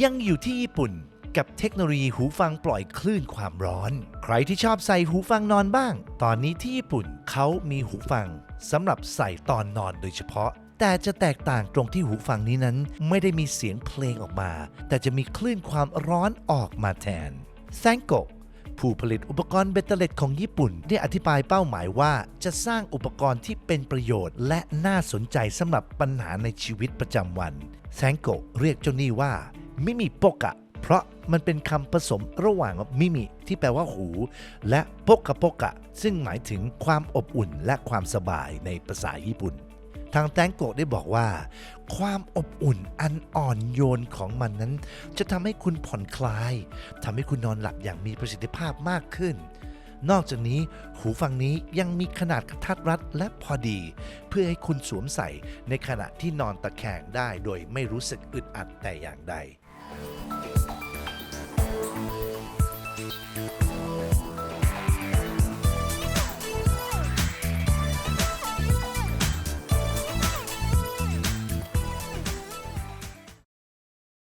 ยังอยู่ที่ญี่ปุ่นกับเทคโนโลยีหูฟังปล่อยคลื่นความร้อน ใครที่ชอบใส่หูฟังนอนบ้าง ตอนนี้ที่ญี่ปุ่นเขามีหูฟังสำหรับใส่ตอนนอนโดยเฉพาะ แต่จะแตกต่างตรงที่หูฟังนี้นั้น ไม่ได้มีเสียงเพลงออกมา แต่จะมีคลื่นความร้อนออกมาแทน s a n k o ผู้ผลิตอุปกรณ์เบตเตอร์เลตของญี่ปุ่น ได้อธิบายเป้าหมายว่า จะสร้างอุปกรณ์ที่เป็นประโยชน์ และน่าสนใจสำหรับปัญหาในชีวิตประจำวันแซงโกเรียกเจ้านี่ว่า มิมิโปกะ เพราะมันเป็นคำผสมระหว่างมิมิที่แปลว่าหู และโปกะโปกะ ซึ่งหมายถึงความอบอุ่นและความสบายในภาษาญี่ปุ่น ทางแตงโกะได้บอกว่า ความอบอุ่นอันอ่อนโยนของมันนั้น จะทำให้คุณผ่อนคลายทำให้คุณนอนหลับอย่างมีประสิทธิภาพมากขึ้นนอกจากนี้หูฟังนี้ยังมีขนาดกระทัดรัดและพอดี เพื่อให้คุณสวมใส่ในขณะที่นอนตะแคงได้โดยไม่รู้สึกอึดอัดแต่อย่างใด